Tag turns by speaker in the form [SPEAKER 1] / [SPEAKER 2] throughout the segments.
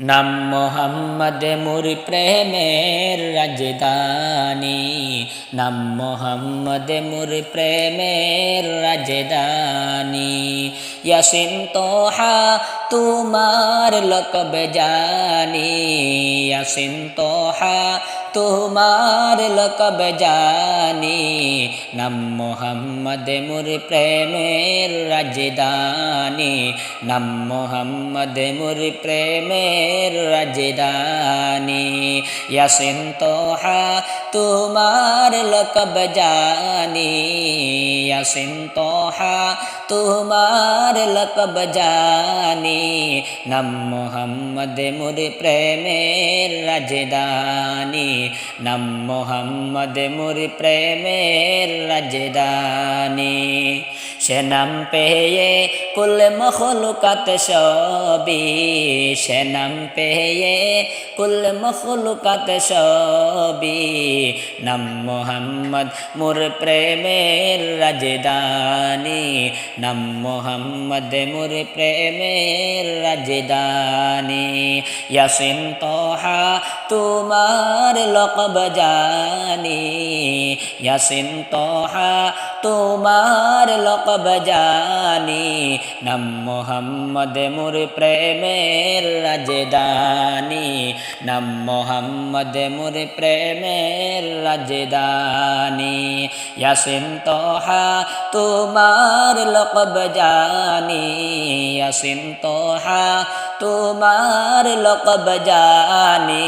[SPEAKER 1] নাম মোহাম্মদ মুর প্রেমের রাজদানি নাম মোহাম্মদ মুর প্রেমের রাজদানি ইয়াসিন তোহা, তোমার লকব জানি ইয়াসিন তোহা তোমার লকব জানি। নাম মোহাম্মদ মুর প্রেমের রাজদানি নাম মোহাম্মদ মুর প্রেমের রাজদানি ইয়াসিন তোহা, তোমার লকব জানি। ইয়াসিন তোহা, তোমার লকব জানি। নাম মোহাম্মদ মুর প্রেমের রাজদানি নাম মোহাম্মদ মুর প্রেমের রাজদানি সে নাম পেয়ে কুল মখলুকাত সবি সে নাম পেয়ে কুল মখলুকাত সবি নাম মোহাম্মদ মুর প্রেমের রাজদানি নাম মোহাম্মদ মুর প্রেমের রাজদানি ইয়াসিন তোহা তোমার লকব জানি। ইয়াসিন তোহা তোমার লকব জানি নাম মোহাম্মদ মুর প্রেমের রাজদানি নাম মোহাম্মদ মুর প্রেমের রাজদানি ইয়াসিন তোহা, তোমার লকব জানি। ইয়াসিন তোহা, তোমার লকব জানি।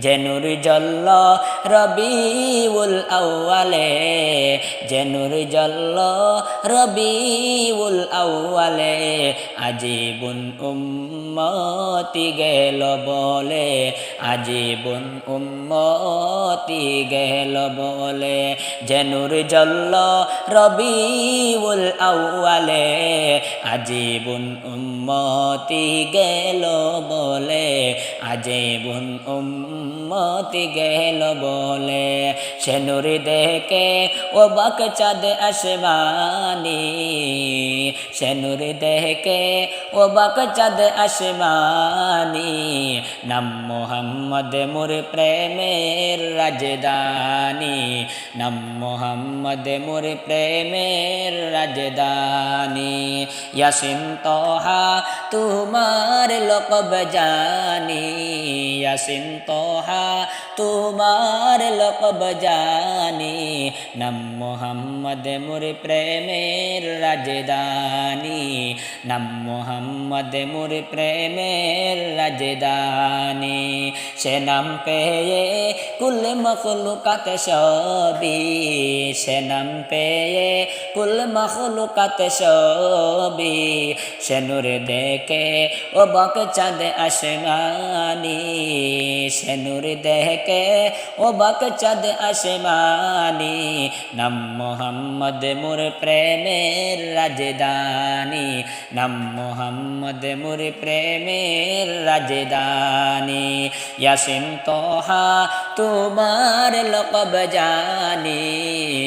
[SPEAKER 1] জেনুর জল্ল রবিউল আউয়ালে, জেনুর জল্ল রবিউল আউয়ালে, আজীবন উম্মতি গেল বলে, আজীবন উম্মতি গেল বলে, জেনুর জল্ল রবিউল আউয়ালে, আজীবন উম্মতি গেল বলে। আজীবন উম্মতি গেল বলে। সেনুর দেখে, ও বাক চাঁদ আসমানি সেনুর দেখে, ও বাক চাঁদ আসমানি। নাম মোহাম্মদ মুর প্রেমের রাজদানি নাম মোহাম্মদ মুর প্রেমের রাজদানি ইয়াসিন তোহা, তোমার লকব জানি। ইয়াসিন তোহা, তোমার লকব জানি। নাম মোহাম্মদ মুর প্রেমের রাজদানি নাম মোহাম্মদ মুর প্রেমের রাজদানি সে নাম পেয়ে কুল মখলুকাত সবি সে নাম পেয়ে কুল মখলুকাত সবি সে নূর দেখে ও বক চাঁদ আসমানি। সে নূর দেখে ও বক চাঁদ আসমানি, নাম মোহাম্মদ মুর প্রেমের রাজদানি নাম মোহাম্মদ মুর প্রেমের রাজদানি ইয়াসিন তোহা, তোমার লকব জানি।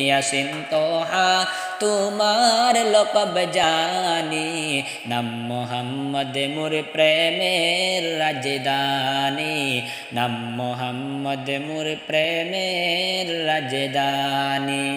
[SPEAKER 1] ইয়াসিন তোহা তোমার লকব জানি নাম মোহাম্মদ মোর প্রেমের রাজদানি নাম মোহাম্মদ মোর প্রেমের রাজদানি